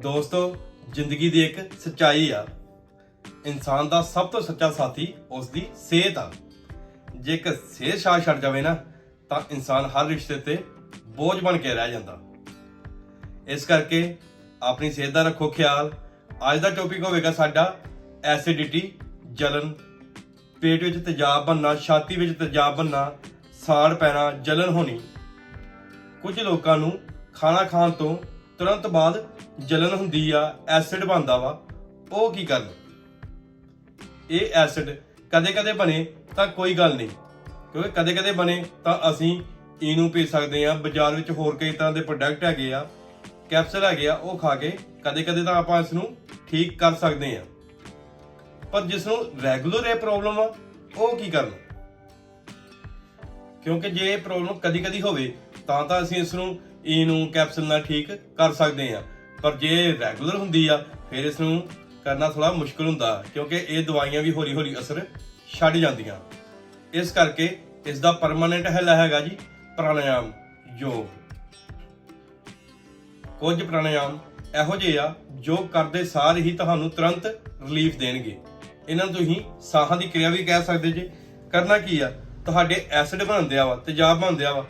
ਦੋਸਤੋ, ਜ਼ਿੰਦਗੀ ਦੀ ਇੱਕ ਸੱਚਾਈ ਆ। ਇਨਸਾਨ ਦਾ ਸਭ ਤੋਂ ਸੱਚਾ ਸਾਥੀ ਉਸ ਦੀ ਸਿਹਤ ਆ। ਜੇਕਰ ਸਿਹਤ ਸਾਥ ਛੱਡ ਜਾਵੇ ਨਾ, ਤਾਂ ਇਨਸਾਨ ਹਰ ਰਿਸ਼ਤੇ ਤੇ ਬੋਝ ਬਣ ਕੇ ਰਹਿ ਜਾਂਦਾ। ਇਸ ਕਰਕੇ ਆਪਣੀ ਸਿਹਤ ਦਾ ਰੱਖੋ ਖਿਆਲ। ਅੱਜ ਦਾ ਟੌਪਿਕ ਹੋਵੇਗਾ ਸਾਡਾ ਐਸਿਡਿਟੀ ਜਲਨ। ਪੇਟ ਵਿੱਚ ਤੇਜ਼ਾਬ ਬਣਨਾ, ਛਾਤੀ ਵਿੱਚ ਤੇਜ਼ਾਬ ਬਣਨਾ, ਸਾੜ ਪੈਣਾ, ਜਲਨ ਹੋਣੀ। ਕੁਝ ਲੋਕਾਂ ਨੂੰ ਖਾਣਾ ਖਾਣ ਤੋਂ ਤੁਰੰਤ ਬਾਅਦ ਜਲਨ ਹੁੰਦੀ ਆ ਐਸਿਡ ਬਣਦਾ ਵਾ। ਉਹ ਕੀ ਕਰਨ ਇਹ ਐਸਿਡ ਕਦੇ-ਕਦੇ ਬਣੇ ਤਾਂ ਕੋਈ ਗੱਲ ਨਹੀਂ। ਕਿਉਂਕਿ ਕਦੇ-ਕਦੇ ਬਣੇ ਤਾਂ ਅਸੀਂ ਇਹਨੂੰ ਪੀ ਸਕਦੇ ਆ ਬਾਜ਼ਾਰ ਵਿੱਚ ਹੋਰ ਕਈ ਤਰ੍ਹਾਂ ਦੇ ਪ੍ਰੋਡਕਟ ਹੈਗੇ ਆ ਕੈਪਸੂਲ ਹੈਗੇ ਆ, ਉਹ ਖਾ ਕੇ ਕਦੇ-ਕਦੇ ਤਾਂ ਆਪਾਂ ਇਸ ਨੂੰ ਠੀਕ ਕਰ ਸਕਦੇ ਆ ਪਰ ਜਿਸ ਨੂੰ ਰੈਗੂਲਰ ਇਹ ਪ੍ਰੋਬਲਮ ਆ, ਉਹ ਕੀ ਕਰਨ? ਕਿਉਂਕਿ ਜੇ ਇਹ ਪ੍ਰੋਬਲਮ ਕਦੀ-ਕਦੀ ਹੋਵੇ, ਤਾਂ ਤਾਂ ਅਸੀਂ ਇਸ ਨੂੰ ਇਹਨੂੰ ਕੈਪਸੂਲ ਨਾਲ ਠੀਕ ਕਰ ਸਕਦੇ ਆ ਪਰ ਜੇ ਰੈਗੂਲਰ ਹੁੰਦੀ ਆ, ਫਿਰ ਇਸ ਨੂੰ ਕਰਨਾ ਥੋੜਾ ਮੁਸ਼ਕਲ ਹੁੰਦਾ, ਕਿਉਂਕਿ ਇਹ ਦਵਾਈਆਂ ਵੀ ਹੌਲੀ-ਹੌਲੀ ਅਸਰ ਛੱਡ ਜਾਂਦੀਆਂ। ਇਸ ਕਰਕੇ ਇਸ ਦਾ ਪਰਮਾਨੈਂਟ ਹੱਲ ਹੈਗਾ ਜੀ, ਪ੍ਰਾਣਾਯਾਮ ਯੋਗ। ਕੁਝ ਪ੍ਰਾਣਾਯਾਮ ਇਹੋ ਜਿਹੇ ਆ, ਜੋ ਕਰਦੇ ਸਾਰ ਹੀ ਤੁਹਾਨੂੰ ਤੁਰੰਤ ਰਿਲੀਫ ਦੇਣਗੇ। ਇਹਨਾਂ ਨੂੰ ਤੁਸੀਂ ਸਾਹਾਂ ਦੀ ਕਿਰਿਆ ਵੀ ਕਹਿ ਸਕਦੇ ਜੀ। ਕਰਨਾ ਕੀ ਆ, ਤੁਹਾਡੇ ਐਸਿਡ ਬਣਦੇ ਆ ਵਾ, ਤੇਜ਼ਾਬ ਬਣਦੇ ਆ ਵਾ।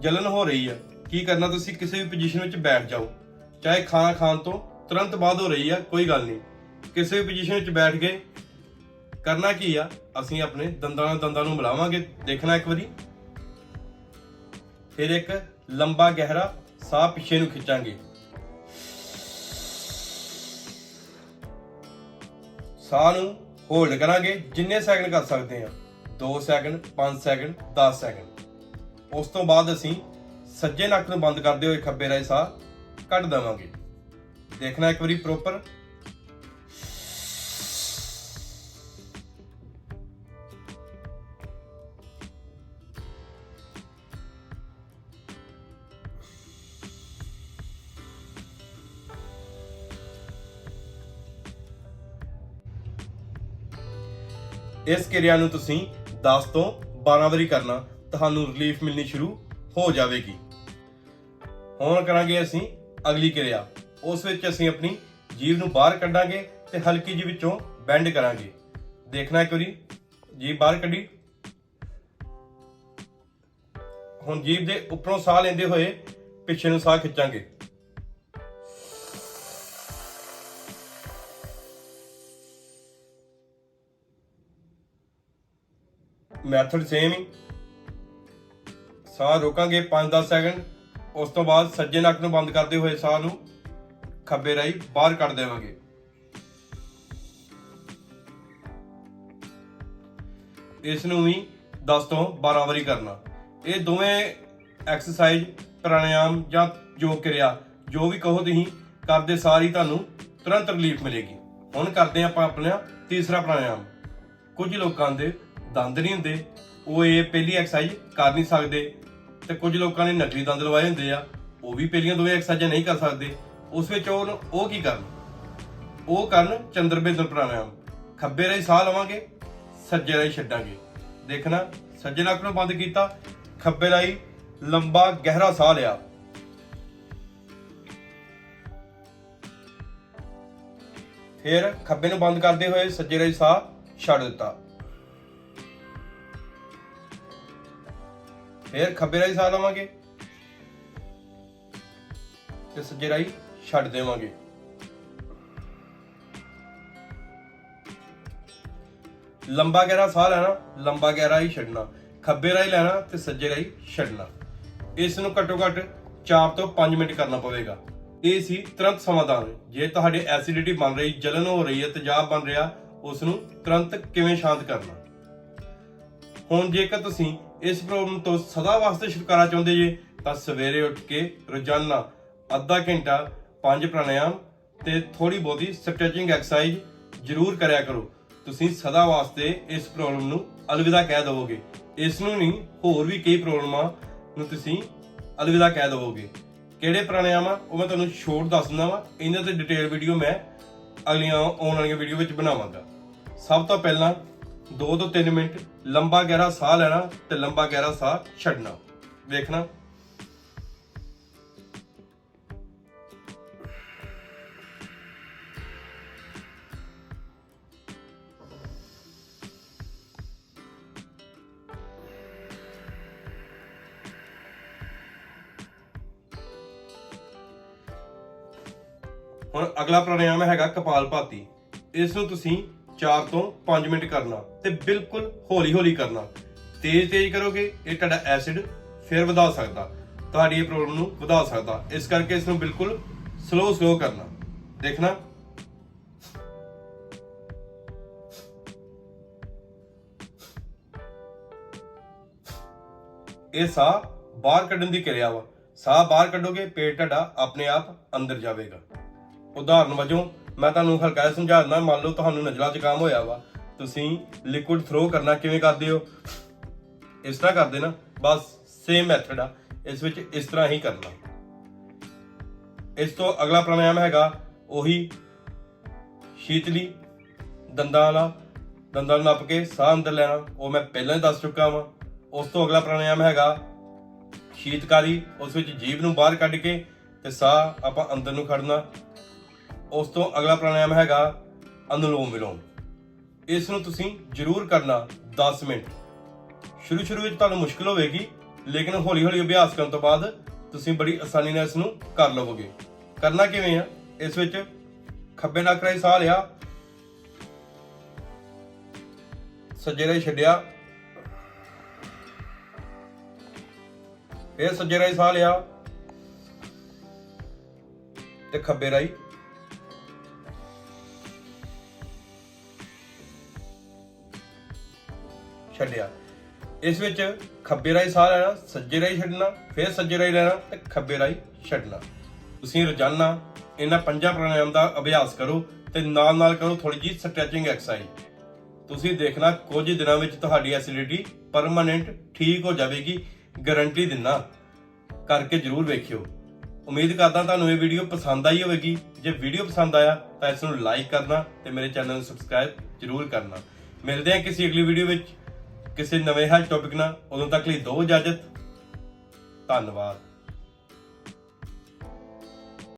ਜਲਨ ਹੋ ਰਹੀ ਆ। ਕੀ ਕਰਨਾ ਤੁਸੀਂ, ਕਿਸੇ ਵੀ ਪੋਜੀਸ਼ਨ ਵਿੱਚ ਬੈਠ ਜਾਓ। ਚਾਹੇ ਖਾਣਾ ਖਾਣ ਤੋਂ ਤੁਰੰਤ ਬਾਅਦ ਹੋ ਰਹੀ ਆ, ਕੋਈ ਗੱਲ ਨਹੀਂ। ਕਿਸੇ ਵੀ ਪੋਜੀਸ਼ਨ ਵਿੱਚ ਬੈਠ ਕੇ ਕਰਨਾ ਕੀ ਆ? ਅਸੀਂ ਆਪਣੇ ਦੰਦਾਂ ਨਾਲ ਦੰਦਾਂ ਨੂੰ ਮਿਲਾਵਾਂਗੇ। ਦੇਖਣਾ ਇੱਕ ਵਾਰੀ। ਫਿਰ ਇੱਕ ਲੰਬਾ ਗਹਿਰਾ ਸਾਹ ਪਿੱਛੇ ਨੂੰ ਖਿੱਚਾਂਗੇ। ਸਾਹ ਨੂੰ ਹੋਲਡ ਕਰਾਂਗੇ, ਜਿੰਨੇ ਸੈਕਿੰਡ ਕਰ ਸਕਦੇ ਆ। 2 ਸੈਕਿੰਡ 5 ਸੈਕਿੰਡ 10 ਸੈਕਿੰਡ ਉਸ ਤੋਂ ਬਾਅਦ ਅਸੀਂ ਸੱਜੇ ਨੱਕ ਨੂੰ ਬੰਦ ਕਰਦੇ ਹੋਏ ਖੱਬੇ ਰਾਹੀਂ ਸਾਹ ਕੱਢ ਦੇਵਾਂਗੇ। ਦੇਖਣਾ ਇੱਕ ਵਾਰੀ ਪ੍ਰੋਪਰ ਇਸ ਕਿਰਿਆ ਨੂੰ ਤੁਸੀਂ 10 ਤੋਂ 12 ਵਾਰੀ ਕਰਨਾ, ਤੁਹਾਨੂੰ ਰਿਲੀਫ ਮਿਲਣੀ ਸ਼ੁਰੂ ਹੋ ਜਾਵੇਗੀ। ਹੁਣ ਕਰਾਂਗੇ ਅਸੀਂ ਅਗਲੀ ਕਿਰਿਆ। ਉਸ ਵਿੱਚ ਅਸੀਂ ਆਪਣੀ ਜੀਭ ਨੂੰ ਬਾਹਰ ਕੱਢਾਂਗੇ ਤੇ ਹਲਕੀ ਜਿਹੀ ਵਿੱਚੋਂ ਬੈਂਡ ਕਰਾਂਗੇ। ਦੇਖਣਾ ਇੱਕ ਵਾਰੀ। ਜੀਭ ਬਾਹਰ ਕੱਢੀ। ਹੁਣ ਜੀਭ ਦੇ ਉੱਪਰੋਂ ਸਾਹ ਲੈਂਦੇ ਹੋਏ ਪਿੱਛੇ ਨੂੰ ਸਾਹ ਖਿੱਚਾਂਗੇ। ਮੈਥਡ ਸੇਮ ਹੀ। ਸਾਹ ਰੋਕਾਂਗੇ 5-10 ਸੈਕਿੰਡ। ਉਸ ਤੋਂ ਬਾਅਦ ਸੱਜੇ ਨੱਕ ਨੂੰ ਬੰਦ ਕਰਦੇ ਹੋਏ ਸਾਹ ਨੂੰ ਖੱਬੇ ਰਾਹੀਂ ਬਾਹਰ ਕੱਢ ਦੇਵਾਂਗੇ। ਇਸ ਨੂੰ ਵੀ 10 ਤੋਂ 12 ਵਾਰੀ ਕਰਨਾ। ਇਹ ਦੋਵੇਂ ਐਕਸਰਸਾਈਜ਼, ਪ੍ਰਾਣਾਯਾਮ ਜਾਂ ਯੋਗ ਕਿਰਿਆ, ਜੋ ਵੀ ਕਹੋ ਤੁਸੀਂ, ਕਰਦੇ ਸਾਰ ਹੀ ਤੁਹਾਨੂੰ ਤੁਰੰਤ ਰਿਲੀਫ ਮਿਲੇਗੀ। ਹੁਣ ਕਰਦੇ ਆਪਾਂ ਆਪਣਾ ਤੀਸਰਾ ਪ੍ਰਾਣਾਯਾਮ। ਕੁਝ ਲੋਕਾਂ ਦੇ ਦੰਦ ਨਹੀਂ ਹੁੰਦੇ, ਉਹ ਇਹ ਪਹਿਲੀ ਐਕਸਰਸਾਈਜ਼ ਕਰ ਨਹੀਂ ਸਕਦੇ। ਤੇ ਕੁਝ ਲੋਕਾਂ ਨੇ ਨਕਲੀ ਦੰਦ ਲਵਾਏ ਹੁੰਦੇ ਆ, ਉਹ ਵੀ ਪਹਿਲੀਆਂ ਦੋਵੇਂ ਐਕਸਰਸਾਈਜ਼ਾਂ ਨਹੀਂ ਕਰ ਸਕਦੇ। ਉਸ ਵਿੱਚ ਉਹ ਉਹ ਕੀ ਕਰਨ? ਉਹ ਕਰਨ ਚੰਦਰਬੇਦਰ ਪ੍ਰਾਣਾਯਾਮ ਖੱਬੇ ਰਾਹੀਂ ਸਾਹ ਲਵਾਂਗੇ, ਸੱਜੇ ਰਾਹੀਂ ਛੱਡਾਂਗੇ। ਦੇਖਣਾ, ਸੱਜੇ ਨੱਕ ਨੂੰ ਬੰਦ ਕੀਤਾ, ਖੱਬੇ ਰਾਹੀਂ ਲੰਬਾ ਗਹਿਰਾ ਸਾਹ ਲਿਆ। ਫਿਰ ਖੱਬੇ ਨੂੰ ਬੰਦ ਕਰਦੇ ਹੋਏ ਸੱਜੇ ਰਾਹੀਂ ਸਾਹ ਛੱਡ ਦਿੱਤਾ। ਫਿਰ ਖੱਬੇ ਰਾਹੀਂ ਸਾਹ ਲਵਾਂਗੇ। ਤੇ ਸੱਜੇ ਰਾਹੀਂ ਛੱਡ ਦੇਵਾਂਗੇ। ਲੰਬਾ ਗਹਿਰਾ ਸਾਹ ਲੈਣਾ, ਲੰਬਾ ਗਹਿਰਾ ਹੀ ਛੱਡਣਾ। ਖੱਬੇ ਰਾਹੀਂ ਲੈਣਾ ਤੇ ਸੱਜੇ ਰਾਹੀਂ ਛੱਡਣਾ। ਇਸ ਨੂੰ ਘੱਟੋ ਘੱਟ 4 ਤੋਂ 5 ਮਿੰਟ ਕਰਨਾ ਪਵੇਗਾ। ਇਹ ਸੀ ਤੁਰੰਤ ਸਮਾਧਾਨ। ਜੇ ਤੁਹਾਡੇ ਐਸਿਡਿਟੀ ਬਣ ਰਹੀ, ਜਲਨ ਹੋ ਰਹੀ ਹੈ, ਤੇਜ਼ਾਬ ਬਣ ਰਿਹਾ ਉਸ ਨੂੰ ਤੁਰੰਤ ਕਿਵੇਂ ਸ਼ਾਂਤ ਕਰਨਾ? ਹੁਣ ਜੇਕਰ ਤੁਸੀਂ ਇਸ ਪ੍ਰੋਬਲਮ ਤੋਂ ਸਦਾ ਵਾਸਤੇ ਛੁਟਕਾਰਾ ਚਾਹੁੰਦੇ ਜੇ, ਤਾਂ ਸਵੇਰੇ ਉੱਠ ਕੇ ਰੋਜ਼ਾਨਾ ਅੱਧਾ ਘੰਟਾ ਪੰਜ ਪ੍ਰਾਣਾਯਾਮ ਤੇ ਥੋੜੀ ਬਹੁਤੀ ਸਟ੍ਰੈਚਿੰਗ ਐਕਸਰਸਾਈਜ਼ ਜ਼ਰੂਰ ਕਰਿਆ ਕਰੋ। ਤੁਸੀਂ ਸਦਾ ਵਾਸਤੇ ਇਸ ਪ੍ਰੋਬਲਮ ਨੂੰ ਅਲਵਿਦਾ ਕਹਿ ਦਵੋਗੇ। ਇਸ ਨੂੰ ਨਹੀਂ, ਹੋਰ ਵੀ ਕਈ ਪ੍ਰੋਬਲਮਾਂ ਨੂੰ ਤੁਸੀਂ ਅਲਵਿਦਾ ਕਹਿ ਦਵੋਗੇ। ਕਿਹੜੇ ਪ੍ਰਾਣਾਯਾਮ ਆ? ਉਹ ਮੈਂ ਤੁਹਾਨੂੰ ਸ਼ੋਰਟ ਦੱਸ ਦਿੰਦਾ ਵਾਂ। ਇਹਨਾਂ ਤੇ ਡਿਟੇਲ ਵੀਡੀਓ ਮੈਂ ਅਗਲੀਆਂ ਆਉਣ ਵਾਲੀਆਂ ਵੀਡੀਓ ਵਿੱਚ ਬਣਾਵਾਂਗਾ। ਸਭ ਤੋਂ ਪਹਿਲਾਂ 2 ਤੋਂ 3 ਮਿੰਟ ਲੰਬਾ ਗਹਿਰਾ ਸਾਹ ਲੈਣਾ ਤੇ ਲੰਬਾ ਗਹਿਰਾ ਸਾਹ ਛੱਡਣਾ। ਵੇਖਣਾ। ਹੁਣ ਅਗਲਾ ਪ੍ਰਾਣਾਯਾਮ ਹੈਗਾ ਕਪਾਲਭਾਤੀ ਇਸ ਨੂੰ ਤੁਸੀਂ 4 ਤੋਂ 5 ਮਿੰਟ ਕਰਨਾ ਤੇ ਬਿਲਕੁਲ ਹੌਲੀ ਹੌਲੀ ਕਰਨਾ। ਤੇਜ਼ ਤੇਜ਼ ਕਰੋਗੇ, ਇਹ ਤੁਹਾਡਾ ਐਸਿਡ ਫਿਰ ਵਧਾ ਸਕਦਾ। ਤੁਹਾਡੀ ਇਹ ਪ੍ਰੋਬਲਮ ਨੂੰ ਵਧਾ ਸਕਦਾ। ਇਸ ਕਰਕੇ ਇਸ ਨੂੰ ਬਿਲਕੁਲ ਸਲੋ ਸਲੋ ਕਰਨਾ। ਦੇਖਣਾ। ਇਹ ਸਾਹ ਬਾਹਰ ਕੱਢਣ ਦੀ ਕਿਰਿਆ ਵਾ। ਸਾਹ ਬਾਹਰ ਕੱਢੋਗੇ, ਪੇਟ ਤੁਹਾਡਾ ਆਪਣੇ ਆਪ ਅੰਦਰ ਜਾਵੇਗਾ। ਉਦਾਹਰਨ ਵਜੋਂ ਮੈਂ ਤੁਹਾਨੂੰ ਹਲਕਾ ਸਮਝਾ ਦਿੰਦਾ, ਮੰਨ ਲਓ ਤੁਹਾਨੂੰ ਨਜ਼ਲਾ ਜ਼ੁਕਾਮ ਹੋਇਆ ਵਾ, ਤੁਸੀਂ ਲਿਕੁਇਡ ਥਰੋ ਕਰਨਾ ਕਿਵੇਂ ਕਰਦੇ ਹੋ? ਇਸ ਤਰ੍ਹਾਂ ਕਰਦੇ ਨਾ, ਬਸ ਸੇਮ ਮੈਥਡ ਆ, ਇਸ ਵਿੱਚ ਇਸ ਤਰ੍ਹਾਂ ਹੀ ਕਰਨਾ। ਇਸ ਤੋਂ ਅਗਲਾ ਪ੍ਰਾਣਾਯਾਮ ਹੈਗਾ ਉਹੀ ਸ਼ੀਤਲੀ ਦੰਦਾਂ ਵਾਲਾ, ਦੰਦਾਂ ਨੂੰ ਨੱਪ ਕੇ ਸਾਹ ਅੰਦਰ ਲੈਣਾ, ਉਹ ਮੈਂ ਪਹਿਲਾਂ ਹੀ ਦੱਸ ਚੁੱਕਾ ਵਾਂ। ਉਸ ਤੋਂ ਅਗਲਾ ਪ੍ਰਾਣਾਯਾਮ ਹੈਗਾ ਸ਼ੀਤਕਾਰੀ ਉਸ ਵਿੱਚ ਜੀਭ ਨੂੰ ਬਾਹਰ ਕੱਢ ਕੇ ਤੇ ਸਾਹ ਆਪਾਂ ਅੰਦਰ ਨੂੰ ਖੜਨਾ। ਉਸ ਤੋਂ ਅਗਲਾ ਪ੍ਰਾਣਾਯਾਮ ਹੈਗਾ ਅਨੁਲੋਮ ਵਿਲੋਮ ਇਸ ਨੂੰ ਤੁਸੀਂ ਜ਼ਰੂਰ ਕਰਨਾ 10 ਮਿੰਟ। ਸ਼ੁਰੂ ਸ਼ੁਰੂ ਵਿੱਚ ਤੁਹਾਨੂੰ ਮੁਸ਼ਕਲ ਹੋਵੇਗੀ, ਲੇਕਿਨ ਹੌਲੀ ਹੌਲੀ ਅਭਿਆਸ ਕਰਨ ਤੋਂ ਬਾਅਦ ਤੁਸੀਂ ਬੜੀ ਆਸਾਨੀ ਨਾਲ ਇਸ ਨੂੰ ਕਰ ਲਵੋਗੇ। ਕਰਨਾ ਕਿਵੇਂ ਆ? ਇਸ ਵਿੱਚ ਖੱਬੇ ਨੱਕ ਰਾਹੀਂ ਸਾਹ ਲਿਆ, ਸੱਜੇ ਰਾਹੀਂ ਛੱਡਿਆ, ਫਿਰ ਸੱਜੇ ਰਾਹੀਂ ਸਾਹ ਲਿਆ, ਤੇ ਖੱਬੇ ਰਾਹੀਂ ਛੱਡਿਆ। ਇਸ ਵਿੱਚ ਖੱਬੇ ਰਾਹੀਂ ਸਾਹ ਲੈਣਾ, ਸੱਜੇ ਰਾਹੀਂ ਛੱਡਣਾ, ਫਿਰ ਸੱਜੇ ਰਾਹੀਂ ਲੈਣਾ ਤੇ ਖੱਬੇ ਰਾਹੀਂ ਛੱਡਣਾ। ਤੁਸੀਂ ਰੋਜ਼ਾਨਾ ਇਹਨਾਂ ਪੰਜਾਂ ਪ੍ਰਾਣਾਯਾਮ ਦਾ ਅਭਿਆਸ ਕਰੋ ਤੇ ਨਾਲ ਨਾਲ ਕਰੋ ਥੋੜੀ ਜਿਹੀ ਸਟ੍ਰੈਚਿੰਗ ਐਕਸਰਸਾਈਜ਼ ਤੁਸੀਂ ਦੇਖਣਾ ਕੁਝ ਦਿਨਾਂ ਵਿੱਚ ਤੁਹਾਡੀ ਐਸਿਡਿਟੀ ਪਰਮਾਨੈਂਟ ਠੀਕ ਹੋ ਜਾਵੇਗੀ ਗਾਰੰਟੀ ਦਿੰਨਾ। ਕਰਕੇ ਜਰੂਰ ਵੇਖਿਓ। ਉਮੀਦ ਕਰਦਾ ਤੁਹਾਨੂੰ ਇਹ ਵੀਡੀਓ ਪਸੰਦ ਆਈ ਹੋਵੇਗੀ। ਜੇ ਵੀਡੀਓ ਪਸੰਦ ਆਇਆ ਤਾਂ ਇਸ ਨੂੰ ਲਾਈਕ ਕਰਨਾ ਤੇ ਮੇਰੇ ਚੈਨਲ ਨੂੰ ਸਬਸਕ੍ਰਾਈਬ ਜਰੂਰ ਕਰਨਾ। ਮਿਲਦੇ ਹਾਂ ਕਿਸੇ ਅਗਲੀ ਵੀਡੀਓ ਵਿੱਚ। ਕਿਸੇ ਨਵੇਂ ਹੈਲਥ ਟੌਪਿਕ ਨਾਲ ਉਦੋਂ ਤੱਕ ਲਈ ਦੋ ਇਜਾਜ਼ਤ। ਧੰਨਵਾਦ।